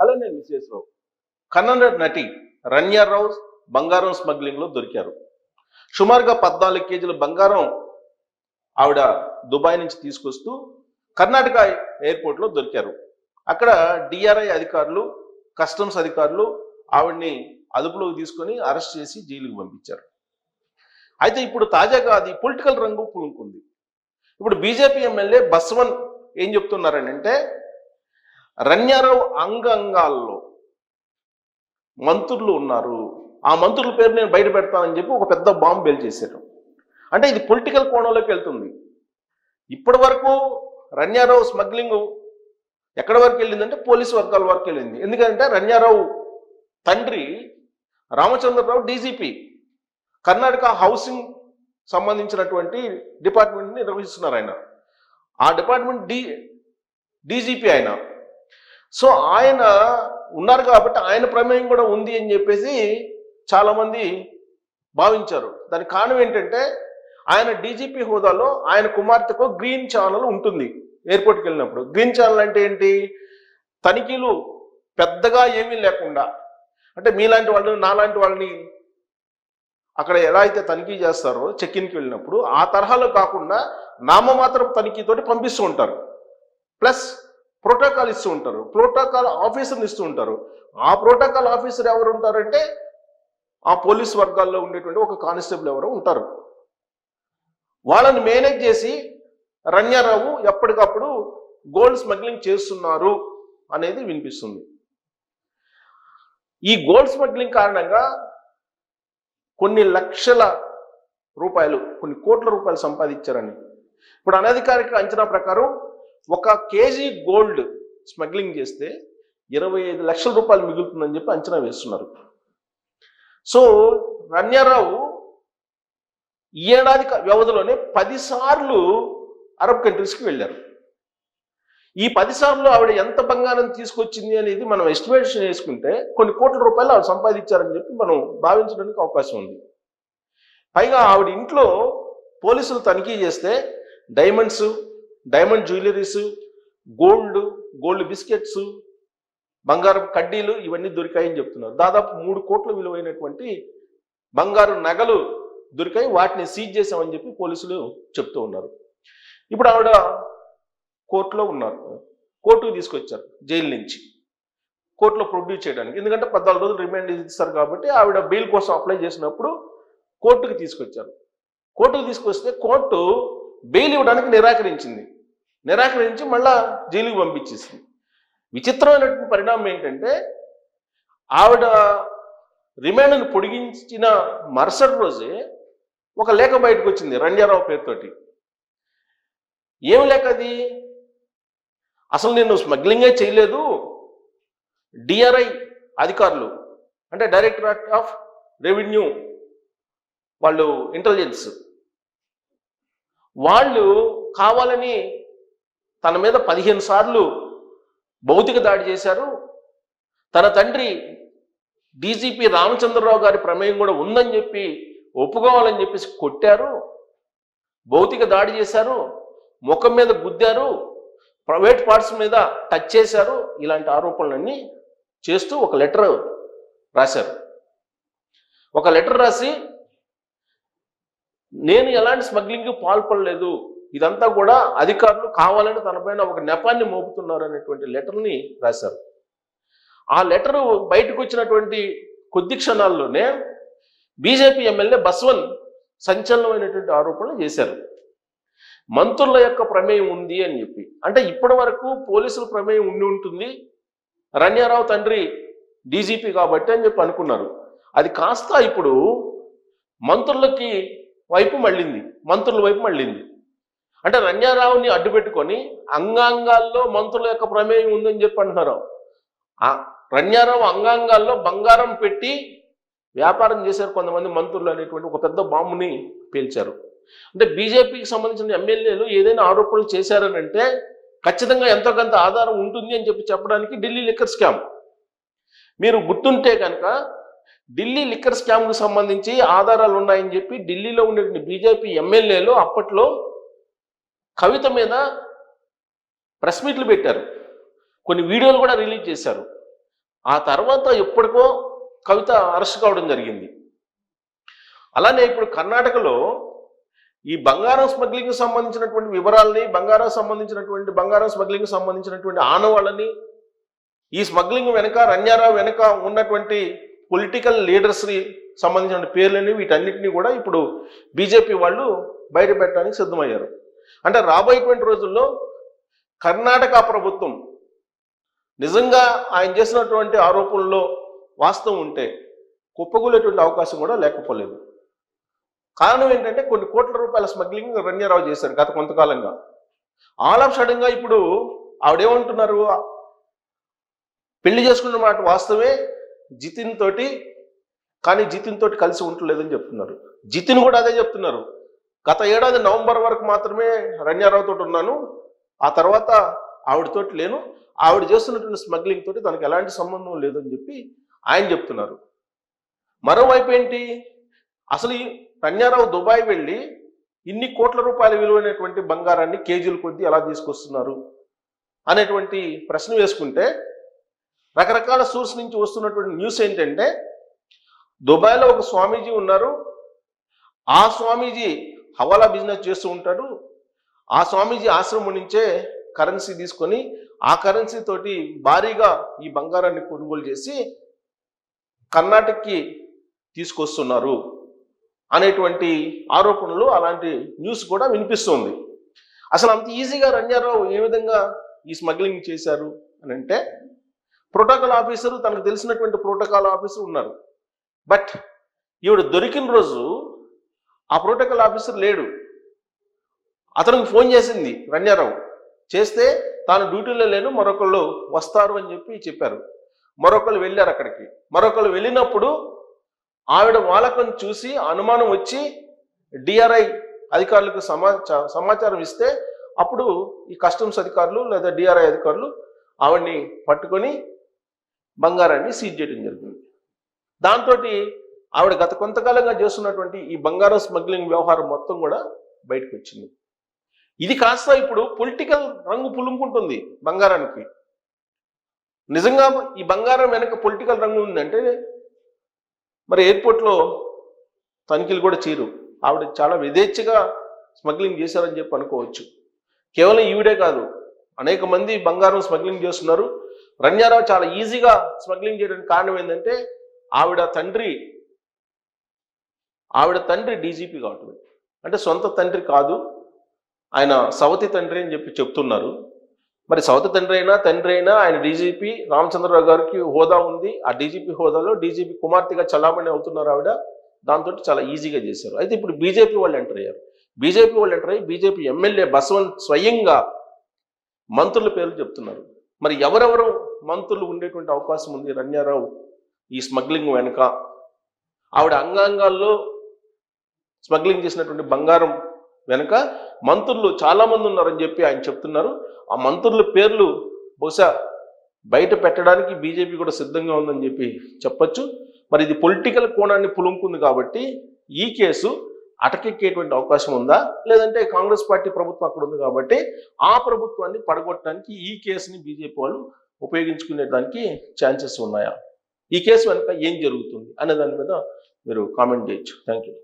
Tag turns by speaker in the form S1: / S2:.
S1: అలా నేను రావు కన్నడ నటి రణ్యారావు బంగారం స్మగ్లింగ్లో దొరికారు. సుమారుగా పద్నాలుగు కేజీల బంగారం ఆవిడ దుబాయ్ నుంచి తీసుకొస్తూ కర్ణాటక ఎయిర్పోర్ట్లో దొరికారు. అక్కడ డిఆర్ఐ అధికారులు కస్టమ్స్ అధికారులు ఆవిడ్ని అదుపులోకి తీసుకొని అరెస్ట్ చేసి జైలుకి పంపించారు. అయితే ఇప్పుడు తాజాగా అది పొలిటికల్ రంగు పులుకుంది. ఇప్పుడు బీజేపీ ఎమ్మెల్యే బస్వన్ ఏం చెప్తున్నారని అంటే రన్యారావు అంగంగాల్లో మంత్రులు ఉన్నారు. ఆ మంత్రుల పేరు నేను బయట పెడతానని చెప్పి ఒక పెద్ద బాంబు బెల్ చేశారు. అంటే ఇది పొలిటికల్ కోణంలోకి వెళ్తుంది. ఇప్పటి వరకు రన్యారావు స్మగ్లింగ్ ఎక్కడి వరకు వెళ్ళిందంటే పోలీసు వర్గాల వరకు వెళ్ళింది. ఎందుకంటే రన్యారావు తండ్రి రామచంద్రరావు డీజీపీ. కర్ణాటక హౌసింగ్ సంబంధించినటువంటి డిపార్ట్మెంట్ని నిర్వహిస్తున్నారు ఆయన. ఆ డిపార్ట్మెంట్ డి డీజీపీ ఆయన. సో ఆయన ఉన్నారు కాబట్టి ఆయన ప్రమేయం కూడా ఉంది అని చెప్పేసి చాలామంది భావించారు. దానికి కారణం ఏంటంటే ఆయన డీజీపీ హోదాలో ఆయన కుమార్తెకు గ్రీన్ ఛానల్ ఉంటుంది ఎయిర్పోర్ట్కి వెళ్ళినప్పుడు. గ్రీన్ ఛానల్ అంటే ఏంటి? తనిఖీలు పెద్దగా ఏమీ లేకుండా అంటే మీలాంటి వాళ్ళు నాలాంటి వాళ్ళని అక్కడ ఎలా అయితే తనిఖీ చేస్తారో చెక్ ఇన్కి వెళ్ళినప్పుడు ఆ తరహాలో కాకుండా నామమాత్రం తనిఖీతోటి పంపిస్తూ ఉంటారు. ప్లస్ ప్రోటోకాల్ ఇస్తూ ఉంటారు. ప్రోటోకాల్ ఆఫీసర్ని ఇస్తూ ఉంటారు. ఆ ప్రోటోకాల్ ఆఫీసర్ ఎవరు ఉంటారంటే ఆ పోలీస్ వర్గాల్లో ఉండేటువంటి ఒక కానిస్టేబుల్ ఎవరో ఉంటారు. వాళ్ళని మేనేజ్ చేసి రణ్యారావు ఎప్పటికప్పుడు గోల్డ్ స్మగ్లింగ్ చేస్తున్నారు అనేది వినిపిస్తుంది. ఈ గోల్డ్ స్మగ్లింగ్ కారణంగా కొన్ని లక్షల రూపాయలు కొన్ని కోట్ల రూపాయలు సంపాదించారని. ఇప్పుడు అనధికారిక అంచనా ప్రకారం ఒక కేజీ గోల్డ్ స్మగ్లింగ్ చేస్తే ఇరవై ఐదు లక్షల రూపాయలు మిగులుతుందని చెప్పి అంచనా వేస్తున్నారు. సో రన్యారావు ఈ ఏడాది వ్యవధిలోనే పదిసార్లు అరబ్ కంట్రీస్కి వెళ్ళారు. ఈ పదిసార్లు ఆవిడ ఎంత బంగారం తీసుకొచ్చింది అనేది మనం ఎస్టిమేషన్ చేసుకుంటే కొన్ని కోట్ల రూపాయలు ఆవిడ సంపాదించారని చెప్పి మనం భావించడానికి అవకాశం ఉంది. పైగా ఆవిడ ఇంట్లో పోలీసులు తనిఖీ చేస్తే diamonds diamond jewelleries gold gold biscuits బంగారం కడ్డీలు ఇవన్నీ దొరికాయని చెప్తున్నారు. దాదాపు మూడు కోట్ల విలువైనటువంటి బంగారు నగలు దొరికాయి. వాటిని సీజ్ చేశామని చెప్పి పోలీసులు చెప్తూ ఉన్నారు. ఇప్పుడు ఆవిడ కోర్టులో ఉన్నారు. కోర్టుకు తీసుకొచ్చారు జైలు నుంచి. కోర్టులో ప్రొడ్యూస్ చేయడానికి. ఎందుకంటే పద్నాలుగు రోజులు రిమాండ్ ఇస్తారు కాబట్టి ఆవిడ బెయిల్ కోసం అప్లై చేసినప్పుడు కోర్టుకు తీసుకొచ్చారు. కోర్టుకు తీసుకొస్తే కోర్టు బెయిల్ ఇవ్వడానికి నిరాకరించింది. నిరాకరించి మళ్ళా జైలుకి పంపించేసింది. విచిత్రమైనటువంటి పరిణామం ఏంటంటే ఆవిడ రిమాండ్ను పొడిగించిన మరుసటి రోజే ఒక లేఖ బయటకు వచ్చింది రంజారావు పేరుతోటి. ఏం లేఖ అది? అసలు నేను స్మగ్లింగే చేయలేదు. డిఆర్ఐ అధికారులు అంటే డైరెక్టరేట్ ఆఫ్ రెవెన్యూ వాళ్ళు ఇంటెలిజెన్స్. వాళ్ళు కావాలని తన మీద పదిహేను సార్లు భౌతిక దాడి చేశారు. తన తండ్రి డీజీపీ రామచంద్రరావు గారి ప్రమేయం కూడా ఉందని చెప్పి ఒప్పుకోవాలని చెప్పేసి కొట్టారు. భౌతిక దాడి చేశారు. ముఖం మీద గుద్దారు. ప్రైవేట్ పార్ట్స్ మీద టచ్ చేశారు. ఇలాంటి ఆరోపణలన్నీ చేస్తూ ఒక లెటర్ రాశారు. ఒక లెటర్ రాసి నేను ఎలాంటి స్మగ్లింగ్ పాల్పడలేదు. ఇదంతా కూడా అధికారులు కావాలని తనపైన ఒక నెపాన్ని మోపుతున్నారు అనేటువంటి లెటర్ని రాశారు. ఆ లెటరు బయటకు వచ్చినటువంటి కొద్ది క్షణాల్లోనే బీజేపీ ఎమ్మెల్యే బస్వన్ సంచలనమైనటువంటి ఆరోపణలు చేశారు. మంత్రుల యొక్క ప్రమేయం ఉంది అని చెప్పి. అంటే ఇప్పటి వరకు పోలీసుల ప్రమేయం ఉండి ఉంటుంది. రణ్యారావు తండ్రి డీజీపీ కాబట్టి అని చెప్పి అనుకున్నారు. అది కాస్త ఇప్పుడు మంత్రులకి వైపు మళ్ళింది. మంత్రుల వైపు మళ్ళింది. అంటే రణ్యారావుని అడ్డుపెట్టుకొని అంగాంగాల్లో మంత్రుల యొక్క ప్రమేయం ఉందని చెప్పి అంటున్నారు. రంగారావు రణ్యారావు అంగాంగాల్లో బంగారం పెట్టి వ్యాపారం చేశారు కొంతమంది మంత్రులు అనేటువంటి ఒక పెద్ద బాంబుని పేల్చారు. అంటే బీజేపీకి సంబంధించిన ఎమ్మెల్యేలు ఏదైనా ఆరోపణలు చేశారని అంటే ఖచ్చితంగా ఎంతో కొంత ఆధారం ఉంటుంది అని చెప్పి చెప్పడానికి ఢిల్లీ లిక్కర్ స్కామ్. మీరు గుర్తుంటే కనుక ఢిల్లీ లిక్కర్ స్కామ్కు సంబంధించి ఆధారాలు ఉన్నాయని చెప్పి ఢిల్లీలో ఉండే బీజేపీ ఎమ్మెల్యేలు అప్పట్లో కవిత మీద ప్రెస్ మీట్లు పెట్టారు. కొన్ని వీడియోలు కూడా రిలీజ్ చేశారు. ఆ తర్వాత ఎప్పటికో కవిత అరెస్ట్ కావడం జరిగింది. అలానే ఇప్పుడు కర్ణాటకలో ఈ బంగారం స్మగ్లింగ్ సంబంధించినటువంటి వివరాలని బంగారం సంబంధించినటువంటి బంగారం స్మగ్లింగ్ సంబంధించినటువంటి ఆనవాళ్ళని ఈ స్మగ్లింగ్ వెనక రంజారావు వెనక ఉన్నటువంటి పొలిటికల్ లీడర్స్ని సంబంధించిన పేర్లని వీటన్నిటిని కూడా ఇప్పుడు బీజేపీ వాళ్ళు బయట పెట్టడానికి సిద్ధమయ్యారు. అంటే రాబోయేటువంటి రోజుల్లో కర్ణాటక ప్రభుత్వం నిజంగా ఆయన చేసినటువంటి ఆరోపణల్లో వాస్తవం ఉంటే కుప్పగూలేటువంటి అవకాశం కూడా లేకపోలేదు. కారణం ఏంటంటే కొన్ని కోట్ల రూపాయల స్మగ్లింగ్ రణ్యారావు చేశారు గత కొంతకాలంగా. ఆల్ ఆఫ్ సడన్ ఇప్పుడు ఆవిడేమంటున్నారు? పెళ్ళి చేసుకున్న మాట వాస్తవే జితిన్ తోటి కానీ జితిన్ తోటి కలిసి ఉండలేదని చెప్తున్నారు. జితిన్ కూడా అదే చెప్తున్నారు. గత ఏడాది నవంబర్ వరకు మాత్రమే రణ్యారావుతో తోటి ఉన్నాను. ఆ తర్వాత ఆవిడతోటి లేను. ఆవిడ చేస్తున్నటువంటి స్మగ్లింగ్ తోటి తనకు ఎలాంటి సంబంధం లేదని చెప్పి ఆయన చెప్తున్నారు. మరోవైపు ఏంటి? అసలు ఈ రణ్యారావు దుబాయ్ వెళ్ళి ఇన్ని కోట్ల రూపాయల విలువైనటువంటి బంగారాన్ని కేజీల కొద్దీ ఎలా తీసుకొస్తున్నారు? అనేటువంటి ప్రశ్న వేసుకుంటే రకరకాల సోర్స్ నుంచి వస్తున్నటువంటి న్యూస్ ఏంటంటే దుబాయ్లో ఒక స్వామీజీ ఉన్నారు. ఆ స్వామీజీ హవాలా బిజినెస్ చేస్తూ ఉంటాడు. ఆ స్వామీజీ ఆశ్రమం నుంచే కరెన్సీ తీసుకొని ఆ కరెన్సీ తోటి భారీగా ఈ బంగారాన్ని కొనుగోలు చేసి కర్ణాటకకి తీసుకొస్తున్నారు అనేటువంటి ఆరోపణలు అలాంటి న్యూస్ కూడా వినిపిస్తుంది. అసలు అంత ఈజీగా రంజారావు ఏ విధంగా ఈ స్మగ్లింగ్ చేశారు అని అంటే ప్రోటోకాల్ ఆఫీసరు తనకు తెలిసినటువంటి ప్రోటోకాల్ ఆఫీసర్ ఉన్నారు. బట్ ఈవిడ దొరికిన రోజు ఆ ప్రోటోకాల్ ఆఫీసర్ లేడు. అతనికి ఫోన్ చేసింది రంజారావు చేస్తే తాను డ్యూటీలో లేను మరొకళ్ళు వస్తారు అని చెప్పి చెప్పారు. మరొకళ్ళు వెళ్ళారు అక్కడికి. మరొకళ్ళు వెళ్ళినప్పుడు ఆవిడ వాళ్ళకని చూసి అనుమానం వచ్చి డిఆర్ఐ అధికారులకు సమాచారం సమాచారం ఇస్తే అప్పుడు ఈ కస్టమ్స్ అధికారులు లేదా డిఆర్ఐ అధికారులు ఆవిడ్ని పట్టుకొని బంగారాన్ని సీజ్ చేయడం జరిగింది. దాంతో ఆవిడ గత కొంతకాలంగా చేస్తున్నటువంటి ఈ బంగారం స్మగ్లింగ్ వ్యవహారం మొత్తం కూడా బయటకు వచ్చింది. ఇది కాస్త ఇప్పుడు పొలిటికల్ రంగు పులుముకుంటుంది బంగారానికి. నిజంగా ఈ బంగారం వెనక పొలిటికల్ రంగు ఉందంటే మరి ఎయిర్పోర్ట్లో తనిఖీలు కూడా చేయరు. ఆవిడ చాలా విధేచ్ఛగా స్మగ్లింగ్ చేశారని చెప్పి అనుకోవచ్చు. కేవలం ఈవిడే కాదు అనేక మంది బంగారం స్మగ్లింగ్ చేస్తున్నారు. రంజారావు చాలా ఈజీగా స్మగ్లింగ్ చేయడానికి కారణం ఏంటంటే ఆవిడ తండ్రి ఆవిడ తండ్రి డీజీపీ కావటం అంటే సొంత తండ్రి కాదు ఆయన సవతి తండ్రి అని చెప్పి చెప్తున్నారు. మరి సవతి తండ్రి అయినా తండ్రి అయినా ఆయన డీజీపీ రామచంద్రరావు గారికి హోదా ఉంది. ఆ డీజీపీ హోదాలో డీజీపీ కుమార్తెగా చలామణి అవుతున్నారు ఆవిడ. దాంతో చాలా ఈజీగా చేశారు. అయితే ఇప్పుడు బీజేపీ వాళ్ళు ఎంటర్ అయ్యారు. బీజేపీ వాళ్ళు ఎంటర్ అయ్యి బీజేపీ ఎమ్మెల్యే బసవన్ స్వయంగా మంత్రుల పేర్లు చెప్తున్నారు. మరి ఎవరెవరు మంత్రులు ఉండేటువంటి అవకాశం ఉంది. రన్యారావు ఈ స్మగ్లింగ్ వెనక. ఆవిడ అంగాంగాల్లో స్మగ్లింగ్ చేసినటువంటి బంగారం వెనక మంత్రులు చాలామంది ఉన్నారని చెప్పి ఆయన చెప్తున్నారు. ఆ మంత్రుల పేర్లు బహుశా బయట పెట్టడానికి బీజేపీ కూడా సిద్ధంగా ఉందని చెప్పి చెప్పొచ్చు. మరి ఇది పొలిటికల్ కోణాన్ని పులుముకుంది కాబట్టి ఈ కేసు అటకెక్కేటువంటి అవకాశం ఉందా? లేదంటే కాంగ్రెస్ పార్టీ ప్రభుత్వం అక్కడ ఉంది కాబట్టి ఆ ప్రభుత్వాన్ని పడగొట్టడానికి ఈ కేసుని బీజేపీ వాళ్ళు ఉపయోగించుకునే దానికి ఛాన్సెస్ ఉన్నాయా? ఈ కేసు వెనుక ఏం జరుగుతుంది అనే దాని మీద మీరు కామెంట్ చేయొచ్చు. Thank you